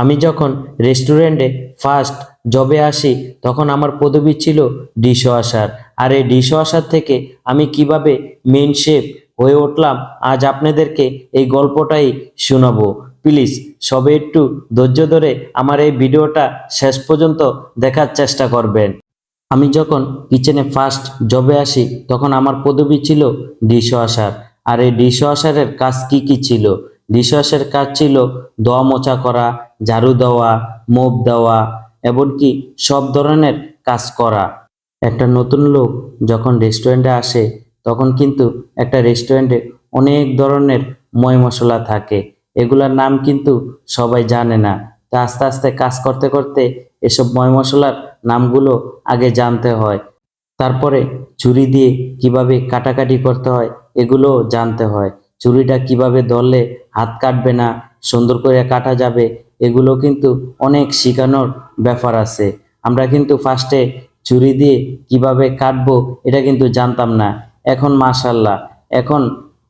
আমি যখন রেস্টুরেন্টে ফার্স্ট জবে আসি, তখন আমার পদবি ছিল ডিশ ওয়াশার আর এই ডিশ ওয়াশার থেকে আমি কীভাবে মেন শেফ হয়ে উঠলাম, আজ আপনাদেরকে এই গল্পটাই শোনাবো। প্লিজ, সবে একটু ধৈর্য ধরে আমার এই ভিডিওটা শেষ পর্যন্ত দেখার চেষ্টা করবেন। আমি যখন কিচেনে ফার্স্ট জবে আসি, তখন আমার পদবি ছিল ডিশ ওয়াশার আর এই ডিশ ওয়াশারের কাজ কি কি ছিল? ডিশ কাজ ছিল দোয়া মোছা করা, ঝাড়ু দেওয়া, মোপ দেওয়া, এমনকি সব ধরনের কাজ করা। একটা নতুন লোক যখন রেস্টুরেন্টে আসে, তখন কিন্তু একটা রেস্টুরেন্টে অনেক ধরনের ময় মশলা থাকে। এগুলার নাম কিন্তু সবাই জানে না। তা আস্তে আস্তে কাজ করতে করতে এসব ময় মশলার নামগুলো আগে জানতে হয়। তারপরে ছুরি দিয়ে কীভাবে কাটাকাটি করতে হয় এগুলো জানতে হয়। ছুরিটা কীভাবে ধরলে হাত কাটবে না সুন্দর করে কাটা যাবে, এগুলো কিন্তু অনেক শেখানোর ব্যাপার আছে। আমরা কিন্তু ফার্স্টে ছুরি দিয়ে কীভাবে কাটবো, এটা কিন্তু জানতাম না। এখন মাশাল্লাহ এখন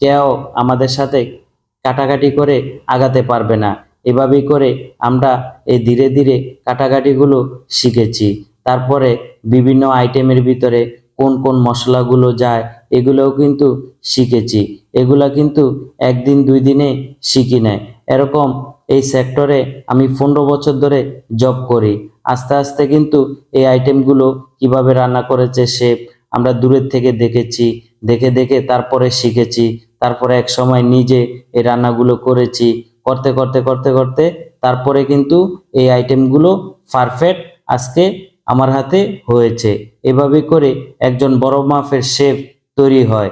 কেউ আমাদের সাথে কাটাকাটি করে আগাতে পারবে না। এভাবেই করে আমরা এই ধীরে ধীরে কাটাকাটিগুলো শিখেছি। তারপরে বিভিন্ন আইটেমের ভিতরে কোন কোন মশলাগুলো যায়, এগুলোও কিন্তু শিখেছি। এগুলা কিন্তু একদিন দুই দিনে শিখি নাই। এরকম এই সেক্টরে আমি পনেরো বছর ধরে জব করি। আস্তে আস্তে কিন্তু এই আইটেমগুলো কীভাবে রান্না করেছে শেফ আমরা দূরের থেকে দেখেছি, দেখে দেখে তারপরে শিখেছি, তারপরে এক সময় নিজে এই রান্নাগুলো করেছি। করতে করতে করতে করতে তারপরে কিন্তু এই আইটেমগুলো পারফেক্ট আজকে আমার হাতে হয়েছে। এভাবে করে একজন বড় মাফের শেফ তৈরি হয়।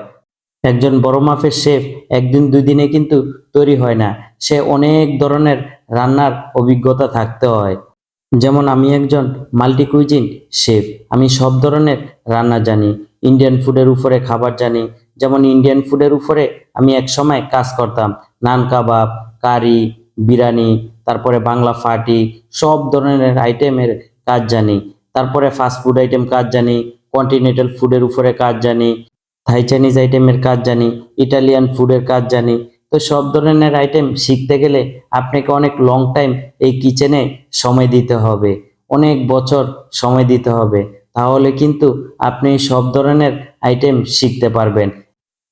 একজন বড় মাফের শেফ একদিন দুই দিনে কিন্তু তৈরি হয় না। সে অনেক ধরনের রান্নার অভিজ্ঞতা থাকতে হয়। যেমন আমি একজন মাল্টি কুইজিন শেফ, আমি সব ধরনের রান্না জানি। ইন্ডিয়ান ফুডের উপরে খাবার জানি। যেমন ইন্ডিয়ান ফুডের উপরে আমি এক সময় কাজ করতাম। নান কাবাব, কারি, বিরিয়ানি, তারপরে বাংলা ফাটি, সব ধরনের আইটেমের কাজ জানি। তারপরে ফাস্ট ফুড আইটেম কাজ জানি কন্টিনেন্টাল ফুডের উপরে কাজ জানি থাই চাইনিজ আইটেমের কাজ জানি ইটালিয়ান ফুডের কাজ জানি। তো সব ধরনের আইটেম শিখতে গেলে আপনাকে অনেক লং টাইম এই কিচেনে সময় দিতে হবে, অনেক বছর সময় দিতে হবে। তাহলে কিন্তু আপনি সব ধরনের আইটেম শিখতে পারবেন।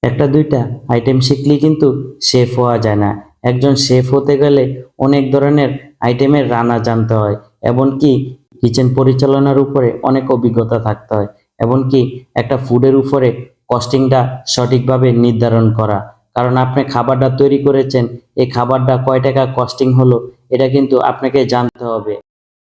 একটা দুইটা আইটেম শিখলেই কিন্তু শেফ হওয়া যায় না। একজন শেফ হতে গেলে অনেক ধরনের আইটেমের রান্না জানতে হয়, এমনকি কিচেন পরিচালনার উপরে অনেক অভিজ্ঞতা থাকতে হয়, এমনকি একটা ফুডের উপরে কস্টিংটা সঠিকভাবে নির্ধারণ করা। কারণ আপনি খাবারটা তৈরি করেছেন, এই খাবারটা কয় টাকা কস্টিং হলো, এটা কিন্তু আপনাকে জানতে হবে।